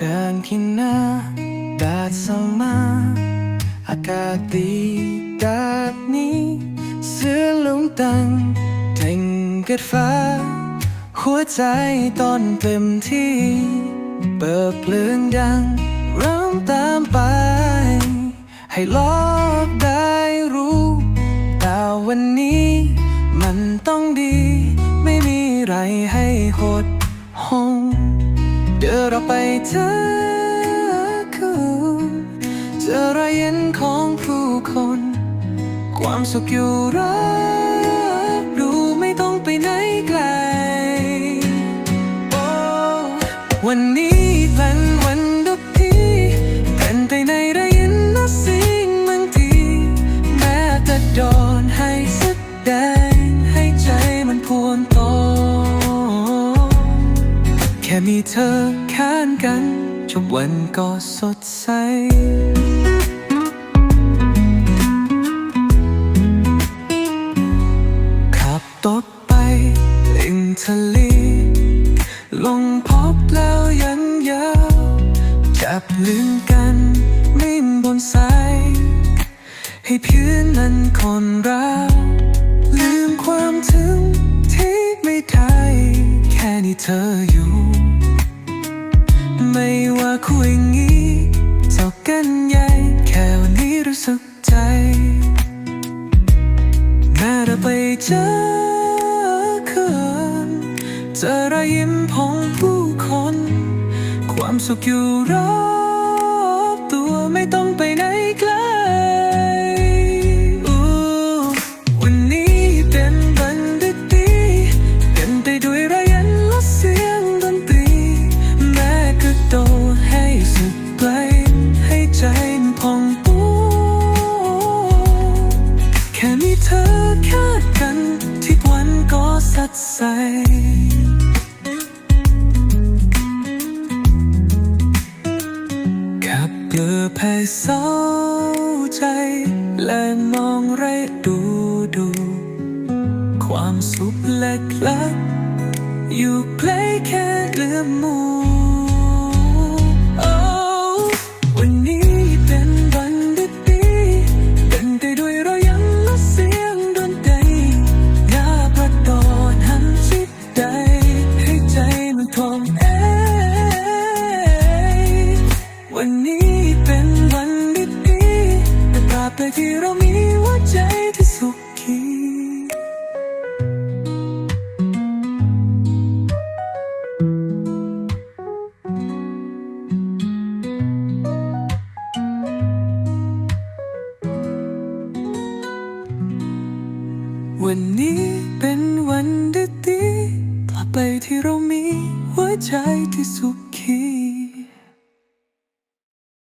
เดินที่หน้าแดดสมาอากาศดีแบบนี้เสื้อลงตังถึงกัดฟ้า หัวใจตอนเต็มที่ เปิดเลืองดังร้องตามไป ให้โลกได้รู้แต่วันนี้ มันต้องดี ไม่มีไรให้หดหง เราไปเธอคือเจอรอยยิ้มของผู้คน ความสุขอยู่รับดูไม่ต้องไปไหนไกล วันนี้ ค่มีเธอข้างกันจบวันก็สดใส ขับตกไปลิงทะเลลงพบแล้วยันยาวจับลืมกันนิ่มบนสาย ให้พื้นนั้นคนรัก ว่าคุยงี้เท่ากันใหญ่แค่วันนี้รู้สึกใจแม้เราไปเจอคืนเจอรอยยิ้มของผู้คน ความสุขอยู่รอ ธอแค่กันที่วันก็สัดใสขับเรือพายเศร้าใจ และมองไรดูดู ความสุขเล็กๆอยู่ใกล้แค่เอื้อมมื วันนี้เป็นวันดีๆตราบไปที่เรามีหัวใจที่สุขี